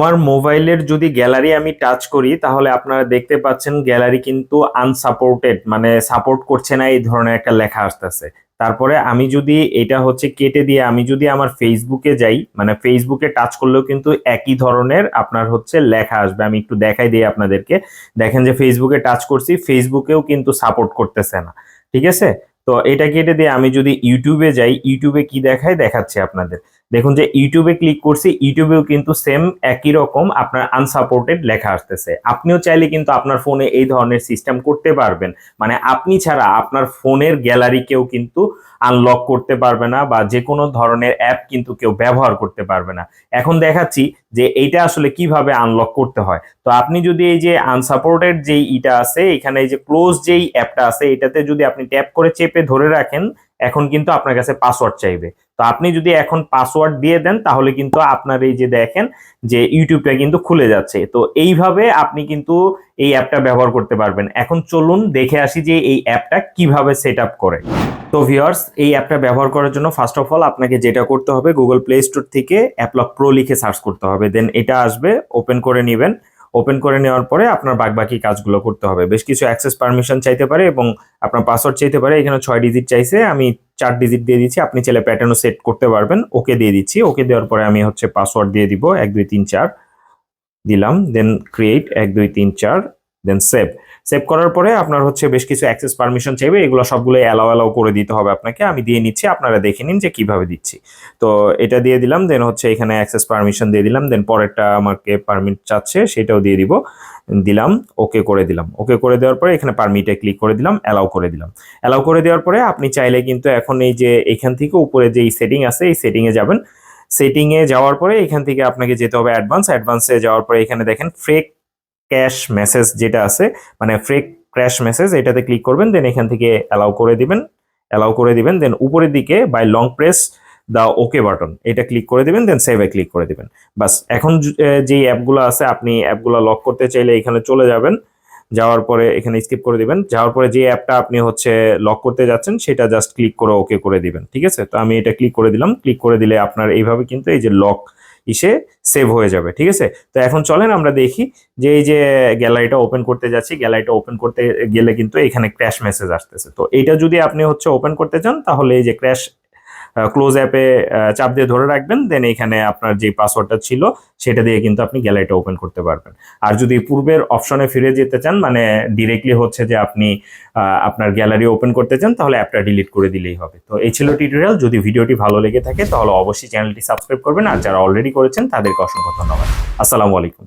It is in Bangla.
আমার মোবাইলের যদি গ্যালারি আমি টাচ করি, তাহলে আপনারা দেখতে পাচ্ছেন গ্যালারি কিন্তু আনসাপোর্টেড মানে সাপোর্ট করছে না, এই ধরনের একটা লেখা আসতেছে। তারপরে আমি যদি এটা হচ্ছে কেটে দিয়ে আমি যদি আমার ফেসবুকে যাই মানে ফেসবুকে টাচ করলেও কিন্তু একই ধরনের আপনার হচ্ছে লেখা আসবে। আমি একটু দেখাই দিই আপনাদেরকে। দেখেন যে ফেসবুকে টাচ করছি ফেসবুকেও কিন্তু সাপোর্ট করতেছে না। ঠিক আছে? তো এটা কেটে দিয়ে আমি যদি ইউটিউবে যাই ইউটিউবে কি দেখায়? দেখাচ্ছি আপনাদের। দেখুন যে ইউটিউবে ক্লিক করছি ইউটিউবেও কিন্তু সেম একই রকম আপনার আনসাপোর্টেড লেখা আসতেছে। আপনিও চাইলে কিন্তু আপনার ফোনে এই ধরনের সিস্টেম করতে পারবেন। মানে আপনি ছাড়া আপনার ফোনের গ্যালারি কেউ কিন্তু আনলক করতে পারবে না বা যে কোনো ধরনের অ্যাপ কিন্তু কেউ ব্যবহার করতে পারবে না। এখন দেখাচ্ছি যে এইটা আসলে কীভাবে আনলক করতে হয়। তো আপনি যদি এই যে আনসাপোর্টেড যেই ইটা আছে, এখানে এই যে ক্লোজ যেই অ্যাপটা আছে, এটাতে যদি আপনি ট্যাপ করে চেপে ধরে রাখেন, এখন কিন্তু আপনার কাছে পাসওয়ার্ড চাইবে। তো আপনি যদি এখন পাসওয়ার্ড দিয়ে দেন, তাহলে কিন্তু আপনার এই যে দেখেন যে ইউটিউবটা কিন্তু খুলে যাচ্ছে। তো এইভাবে আপনি কিন্তু এই অ্যাপটা ব্যবহার করতে পারবেন। এখন চলুন দেখে আসি যে এই অ্যাপটা কীভাবে সেট আপ করে। তো ভিউয়ার্স, এই অ্যাপটা ব্যবহার করার জন্য ফার্স্ট অফ অল আপনাকে যেটা করতে হবে গুগল প্লে স্টোর থেকে অ্যাপলক প্রো লিখে সার্চ করতে হবে। দেন এটা আসবে ওপেন করে নেবেন। ওপেন করে নেওয়ার পরে আপনার বাকি কাজগুলো করতে হবে। বেশ কিছু অ্যাক্সেস পারমিশন চাইতে পারে এবং আপনার পাসওয়ার্ড চাইতে পারে। এখানে ছয় ডিজিট চাইছে, আমি চার ডিজিট দিয়ে দিচ্ছি। আপনি চাইলে প্যাটার্নও সেট করতে পারবেন। ওকে দিয়ে দিচ্ছি। ওকে দেওয়ার পরে আমি হচ্ছে পাসওয়ার্ড দিয়ে দিব। এক, দুই, তিন, চার। দিলাম দেন ক্রিয়েট এক, দুই, তিন, চার দেন সেভ সেভ করার পরে আপনার হচ্ছে বেশ কিছু অ্যাক্সেস পারমিশন চাইবে, এগুলো সবগুলো অ্যালাও অ্যালাও করে দিতে হবে আপনাকে। আমি দিয়ে নিচ্ছি, আপনারা দেখে নিন যে কীভাবে দিচ্ছি। তো এটা দিয়ে দিলাম দেন হচ্ছে এখানে অ্যাক্সেস পারমিশন দিয়ে দিলাম দেন পরেরটা আমাকে পারমিট চাচ্ছে, সেটাও দিয়ে দিব। দিলাম ওকে করে দিলাম। ওকে করে দেওয়ার পরে এখানে পারমিটে ক্লিক করে দিলাম অ্যালাউ করে দিলাম। অ্যালাউ করে দেওয়ার পরে আপনি চাইলে কিন্তু এখন এই যে এখান থেকে উপরে যে সেটিং আছে, এই সেটিংয়ে যাবেন। সেটিংয়ে যাওয়ার পরে এখান থেকে আপনাকে যেতে হবে অ্যাডভান্স অ্যাডভান্সে যাওয়ার পরে এখানে দেখেন ফ্রেক ক্যাশ মেসেজ যেটা আছে মানে ফ্রেক ক্র্যাশ মেসেজ এটাতে ক্লিক করবেন দেন এখান থেকে অ্যালাউ করে দিবেন। অ্যালাউ করে দিবেন দেন উপরের দিকে by long press the okay button এটা ক্লিক করে দিবেন দেন সেভে ক্লিক করে দিবেন। বাস, এখন যেই অ্যাপগুলো আছে, আপনি অ্যাপগুলো লক করতে চাইলে এখানে চলে যাবেন। যাওয়ার পরে এখানে স্কিপ করে দিবেন। যাওয়ার পরে যে অ্যাপটা আপনি হচ্ছে লক করতে যাচ্ছেন, সেটা জাস্ট ক্লিক করে ওকে করে দিবেন, ঠিক আছে? তো আমি এটা ক্লিক করে দিলাম। ক্লিক করে দিলে আপনার এইভাবে কিন্তু এই যে লক ইসে সেভ হয়ে যাবে, ঠিক আছে? তো এখন চলেন আমরা দেখি যে এই যে গ্যালারিটা ওপেন করতে যাচ্ছি, গ্যালারিটা ওপেন করতে গেলে কিন্তু এখানে ক্র্যাশ মেসেজ আসতেছে। তো এটা যদি আপনি হচ্ছে ওপেন করতে চান, তাহলে এই যে ক্র্যাশ ক্লোজ অ্যাপে চাপ দিয়ে ধরে রাখবেন দেন এখানে আপনার যে পাসওয়ার্ডটা ছিল, সেটা দিয়ে কিন্তু আপনি গ্যালারিটা ওপেন করতে পারবেন। আর যদি পূর্বের অপশনে ফিরে যেতে চান মানে ডিরেক্টলি হচ্ছে যে আপনি আপনার গ্যালারি ওপেন করতে চান, তাহলে অ্যাপটা ডিলিট করে দিলেই হবে। তো এই ছিল টিউটোরিয়াল যদি ভিডিওটি ভালো লেগে থাকে, তাহলে অবশ্যই চ্যানেলটি সাবস্ক্রাইব করবেন, আর যারা অলরেডি করেছেন, তাদেরকে অসংখ্য ধন্যবাদ। আসসালামু আলাইকুম।